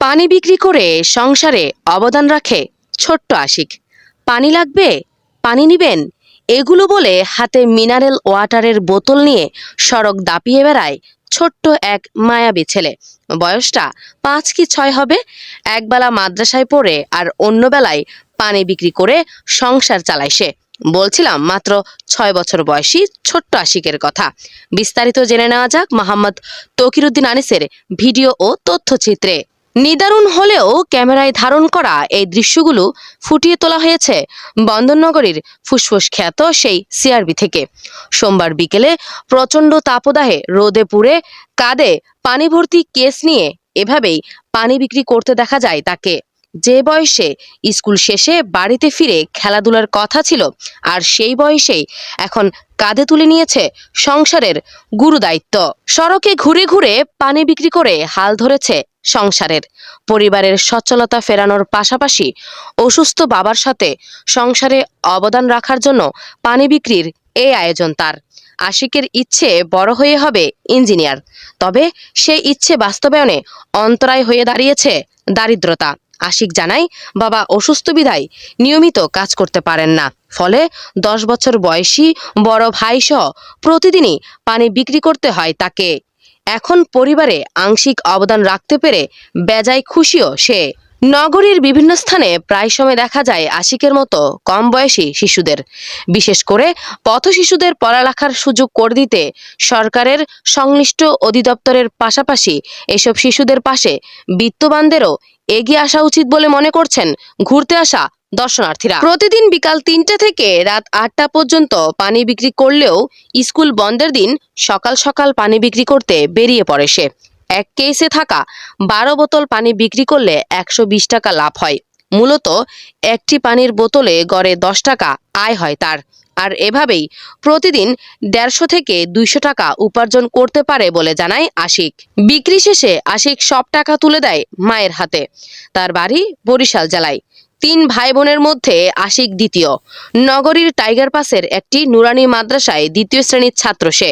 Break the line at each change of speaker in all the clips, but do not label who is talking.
পানি বিক্রি করে সংসারে অবদান রাখে ছোট্ট আশিক। পানি লাগবে, পানি নিবেন, এগুলো বলে হাতে মিনারেল ওয়াটারের বোতল নিয়ে সড়ক দাপিয়ে বেড়ায় ছোট্ট এক মায়াবী ছেলে। বয়সটা পাঁচ কি ছয় হবে? একবেলা মাদ্রাসায় পড়ে আর অন্য বেলায় পানি বিক্রি করে সংসার চালায় সে। বলছিলাম মাত্র ছয় বছর বয়সী ছোট্ট আশিকের কথা। বিস্তারিত জেনে নেওয়া যাক মোহাম্মদ তকিরুদ্দিন আনিসের ভিডিও ও তথ্যচিত্রে। নিদারুণ হলেও ক্যামেরায় ধারণ করা এই দৃশ্যগুলো ফুটিয়ে তোলা হয়েছে বন্দরনগরীর ফুসফুস খ্যাত সেই সিআরবি থেকে। সোমবার বিকেলে প্রচণ্ড তাপদাহে রোদে পুড়ে কাঁধে পানি ভর্তি কেস নিয়ে এভাবেই পানি বিক্রি করতে দেখা যায় তাকে। যে বয়সে স্কুল শেষে বাড়িতে ফিরে খেলাধুলার কথা ছিল, আর সেই বয়সেই এখন কাঁধে তুলে নিয়েছে সংসারের গুরু দায়িত্ব সড়কে ঘুরে ঘুরে পানি বিক্রি করে হাল ধরেছে সংসারের। পরিবারের সচ্ছলতা ফেরানোর পাশাপাশি অসুস্থ বাবার সাথে সংসারে অবদান রাখার জন্য পানি বিক্রির এই আয়োজন তার। আশিকের ইচ্ছে বড় হয়ে হবে ইঞ্জিনিয়ার, তবে সেই ইচ্ছে বাস্তবায়নে অন্তরায় হয়ে দাঁড়িয়েছে দারিদ্রতা। আশিক জানায়, বাবা অসুস্থ বিধায় নিয়মিত কাজ করতে পারেন না, ফলে দশ বছর বয়সী বড় ভাই সহ প্রতিদিনই পানি বিক্রি করতে হয় তাকে। এখন পরিবারে আংশিক অবদান রাখতে পেরে বেজায় খুশিও সে। নগরীর বিভিন্ন স্থানে প্রায় সময় দেখা যায় আশিকের মতো কম বয়সী শিশুদের। বিশেষ করে পথ শিশুদের পড়ালেখার সুযোগ করে দিতে সরকারের সংশ্লিষ্ট অধিদপ্তরের পাশাপাশি এসব শিশুদের পাশে বিত্তবানদেরও এগিয়ে আসা উচিত বলে মনে করছেন ঘুরতে আসা দর্শনার্থীরা। প্রতিদিন বিকাল তিনটে থেকে রাত আটটা পর্যন্ত পানি বিক্রি করলেও স্কুল বন্ধের দিন সকাল সকাল পানি বিক্রি করতে বেরিয়ে পড়ে সে। এক কেসে থাকা বারো বোতল পানি বিক্রি করলে একশো বিশ টাকা লাভ হয়। মূলত একটি পানির বোতলে গড়ে দশ টাকা আয় হয় তার। আর এভাবেই প্রতিদিন দেড়শো থেকে দুইশো টাকা উপার্জন করতে পারে বলে জানায় আশিক। বিক্রি শেষে আশিক সব টাকা তুলে দেয় মায়ের হাতে। তার বাড়ি বরিশাল জেলায়। তিন ভাই বোনের মধ্যে আশিক দ্বিতীয়। নগরীর টাইগার পাসের একটি নুরানি মাদ্রাসায় দ্বিতীয় শ্রেণির ছাত্র সে।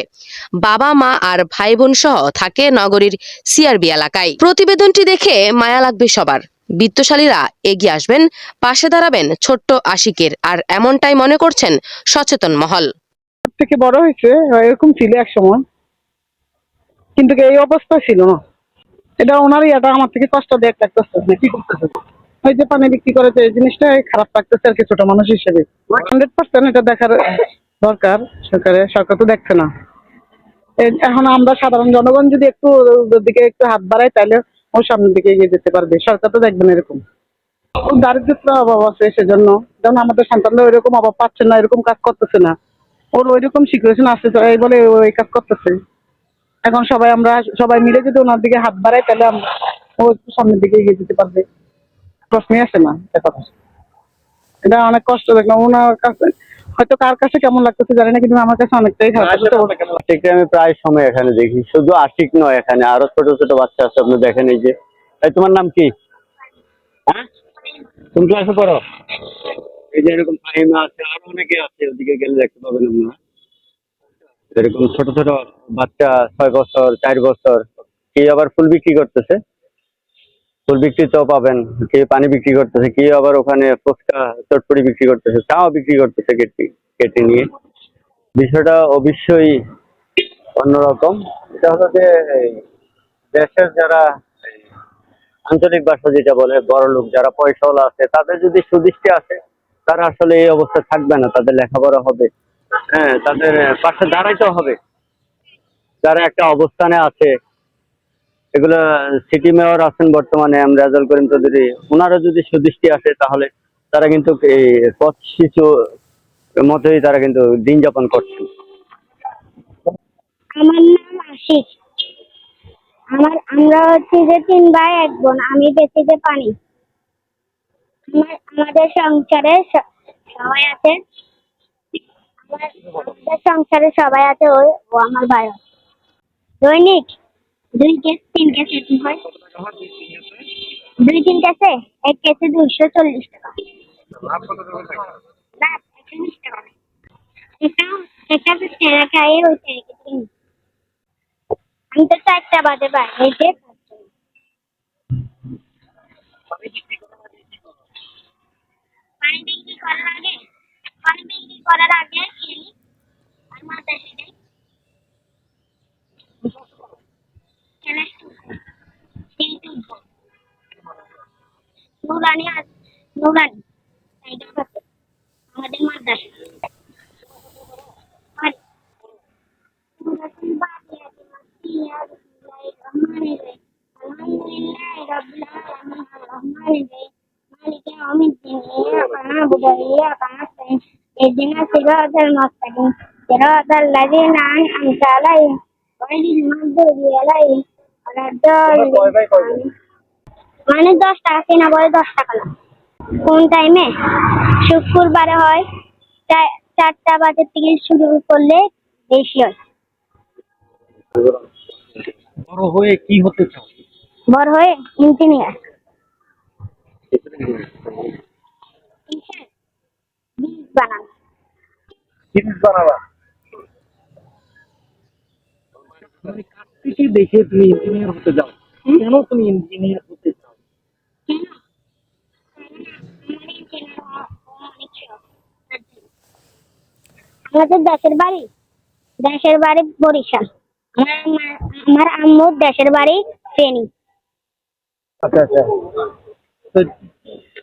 বাবা, মা আর ভাই বোন সহ থাকে নগরীর সিআরবি এলাকায়। প্রতিবেদনটি দেখে মায়া লাগবে সবার। বিত্তশালীরা এগিয়ে আসবেন, পাশে দাঁড়াবেন ছোট্ট আশিকের আর এমনটাই মনে করছেন সচেতন মহল।
থেকে বড় হয়েছে এরকম ছিল এক সময়। কিন্তু এই অবস্থা ছিল না। এটা ওনারই এটা আমার থেকে কষ্ট দেখ লাগতেছে কি করতেছে? যে পানি বিক্রি করে এই জিনিসটা খারাপ লাগতেছে আর কি ছোট মানুষ হিসেবে। হান্ড্রেড পার্সেন্ট এটা দেখার দরকার সরকারের সরকার তো দেখছে না। এখন আমরা সাধারণ জনগণ যদি একটু দিকে একটু হাত বাড়াই তাহলে ও সামনের দিকে এগিয়ে যেতে পারবে। সরকার তো দেখবে না এরকম। দারিদ্রতার অভাব আছে সেজন্য। যেমন আমাদের সন্তানরা ওইরকম অভাব পাচ্ছে না, এরকম কাজ করতেছে না। ওর ওইরকম সিচুয়েশন আসছে এই বলে ওই কাজ করতেছে। এখন সবাই আমরা, সবাই মিলে যদি ওনার দিকে হাত বাড়াই তাহলে ও একটু সামনের দিকে এগিয়ে যেতে পারবে। প্রশ্নই আসে না এটা কথা। এটা অনেক কষ্ট দেখলাম ওনার কাছে হয়তো কার কাছে কেমন লাগতেছে জানি না কিন্তু আমার কাছে অনেকটাই?
আশিককে আমি প্রায় সময় এখানে দেখি শুধু আশিক নয় এখানে আরও ছোট ছোট বাচ্চা আছে আপনি দেখেন এই যে। এই তোমার নাম কি? হ্যাঁ? কোন ক্লাসে পড়ো? এই যে এরকম ফাহিমা আছে আরও অনেকে আছে ওদিকে গেলে দেখতে পাবেন আপনারা এরকম ছোট ছোট বাচ্চা ছয় বছর চার বছর কেউ আবার ফুল বিক্রি করতেছে? ফুল বিক্রিতেও পাবেন কেউ পানি বিক্রি করতেছে কেউ আবার ওখানে ফুচকা, চটপটি বিক্রি করতেছে চাও বিক্রি করতেছে কেটে কেটে নিয়ে। বিষয়টা অবশ্যই অন্যরকম। এটা হলো যে দেশের যারা আঞ্চলিক ভাষা যেটা বলে, বড় লোক যারা পয়সাওয়ালা আছে, তাদের যদি সুদৃষ্টি আসে, তারা আসলে এই অবস্থা থাকবে না, তাদের লেখাপড়া হবে। হ্যাঁ তাদের পাশে দাঁড়াইতে হবে। যারা একটা অবস্থানে আছে এগুলো সিটি মেয়র আছেন বর্তমানে এম রেজাল করিম চৌধুরী ওনারও যদি সুদৃষ্টি আসে তাহলে তারা কিন্তু এই পথ শিশু মতোই তারা কিন্তু দিন যাপন করছেন।
আমার নাম আশিক। আমার, আমরা হচ্ছে যে তিন ভাই, এক বোন, আমি বেশি যে পানি। আমার, আমাদের সংসারে সবাই আছে। আমার, আমাদের সংসারে সবাই আছে, ওই, ও আমার ভাই। দৈনিক দুই কেস তিন কেস এরকম হয়। দুই, তিন কেসে এক কেসে দুইশো চল্লিশ টাকা। আমি তো চারটা বাজে বাইরে যে করার আগে? পানি বিক্রি করার আগে নুরানি আর নুরানি এইটা কত আমাদের মাদ্রাসা আর নুরানি বাকি আছে মাসিয়া বিসমিল্লাহির রহমানির রহিম আলহামদুলিল্লাহি রাব্বিল আলামিন আর-রহমানির রহিম مالك يوم الدين إياك نعبد وإياك نستعين اهدنا الصراط المستقيم صراط الذين أنعمت عليهم غير المغضوب عليهم ولا الضالين মানে দশ টাকা কেনা বলে দশ টাকা না। কোন টাইমে শুক্রবারে হয় চারটা বাজে থেকে শুরু করলে বেশি হয়।
বড় হয়ে কি হতে চাও?
বড় হয়ে ইঞ্জিনিয়ার
বানাবা। থেকে দেখে তুমি ইঞ্জিনিয়ার হতে যাও? কেন তুমি ইঞ্জিনিয়ার হতে
আমাদের দেশের বাড়ি। দেশের বাড়ি বরিশাল। আমার মা- আমার আম্মুর দেশের বাড়ি ফেনী।
আচ্ছা আচ্ছা।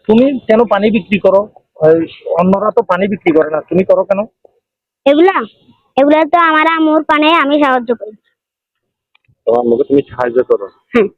তুমি কেন পানি বিক্রি করো? ওই অন্যরা তো পানি বিক্রি করে না। তুমি করো কেন?
এগুলা এগুলা তো আমার আম্মুর পানে আমি সাহায্য করি।
তোমার মুখে তুমি সাহায্য করো।
হ্যাঁ